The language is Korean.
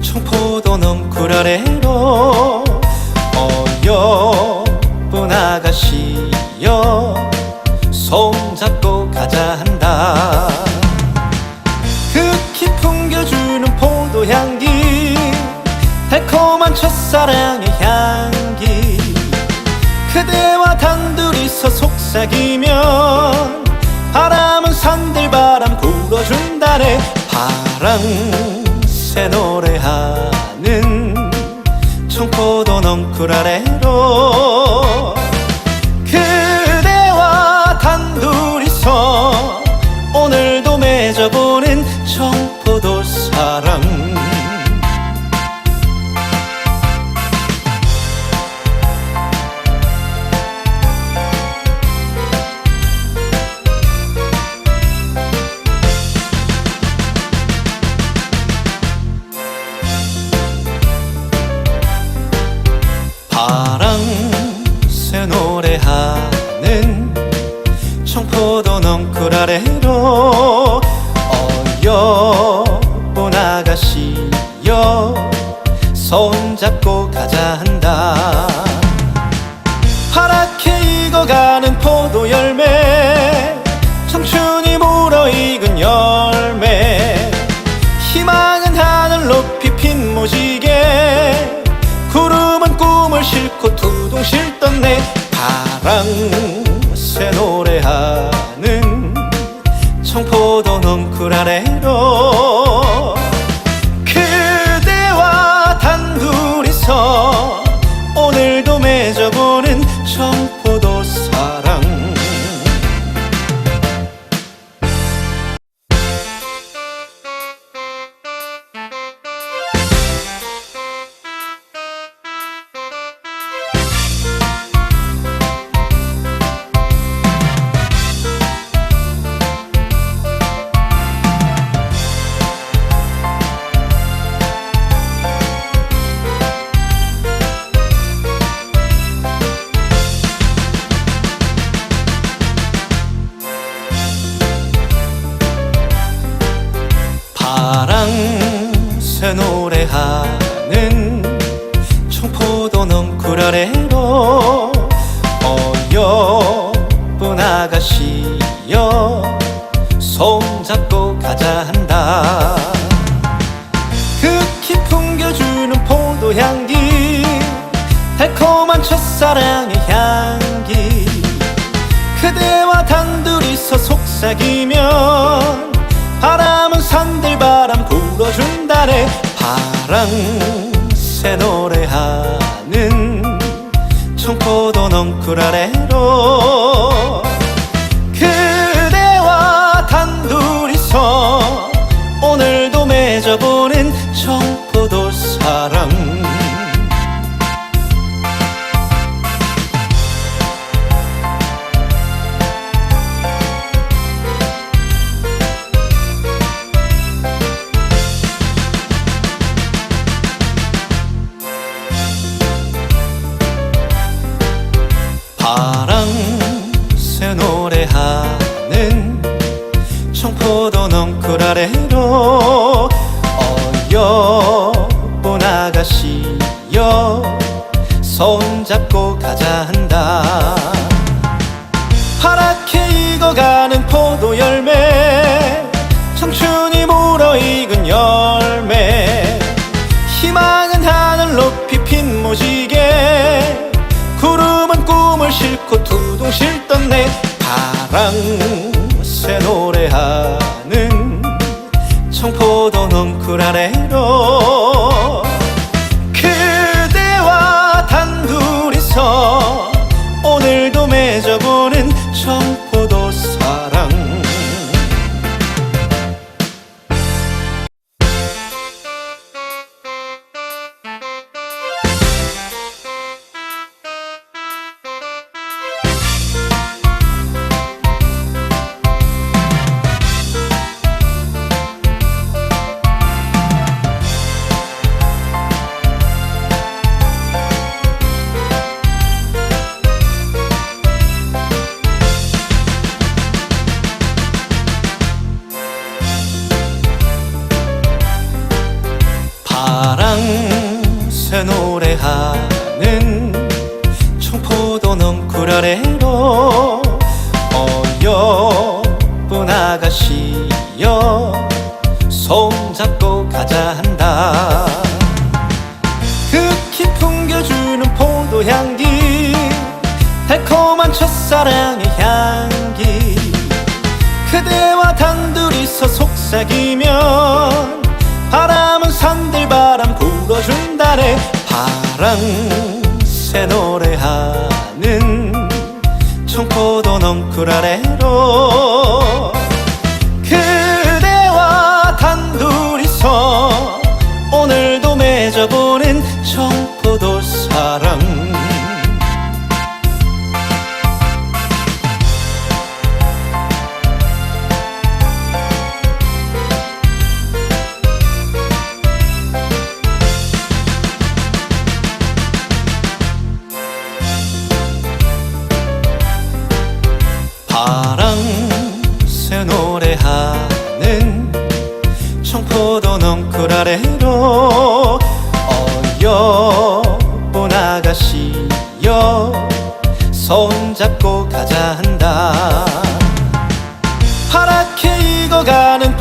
청포도 넝쿨 아래로 어여쁜 아가씨여 손잡고 가자 한다. 극히 풍겨주는 포도향기 달콤한 첫사랑의 향기. 그대와 단둘이서 속삭이면 바람은 산들바람 불어준다네 파랑새 노래하는 청포도 넝쿨 아래로 그대와 단둘이서 오늘도 맺어보는 청포도 사랑 손잡고 가자 한다. 파랗게 익어가는 포도 열매 청춘이 물어 익은 열매. 희망은 하늘 높이 핀 무지개 구름은 꿈을 싣고 두둥 실던 내 파랑새 노래하는 청포도 넝쿨 아래로 파랑새 노래하는 청포도 넝쿨 아래로 어여쁜 아가씨여 손잡고 가자 한다. 극히 풍겨주는 포도 향기 달콤한 첫사랑의 향기. 그대와 단둘이서 속삭이면 바람은 산들바람 불어준다네 파랑새 노래하는 청포도 넝쿨 아래 실던 내 파랑새 노래하는 청포도 넝쿨 아래로 노래하는 청포도 넝쿨 아래로 어여쁜 아가씨여 손잡고 가자 한다. 극히 풍겨주는 포도향기 달콤한 첫사랑의 향기. 그대와 단둘이서 속삭이면 바람은 산들바람 불어준다네 파랑새 노래하는 청포도 넝쿨 아래로 아가씨여. 손잡고 가자 한다. 파랗게 익어가는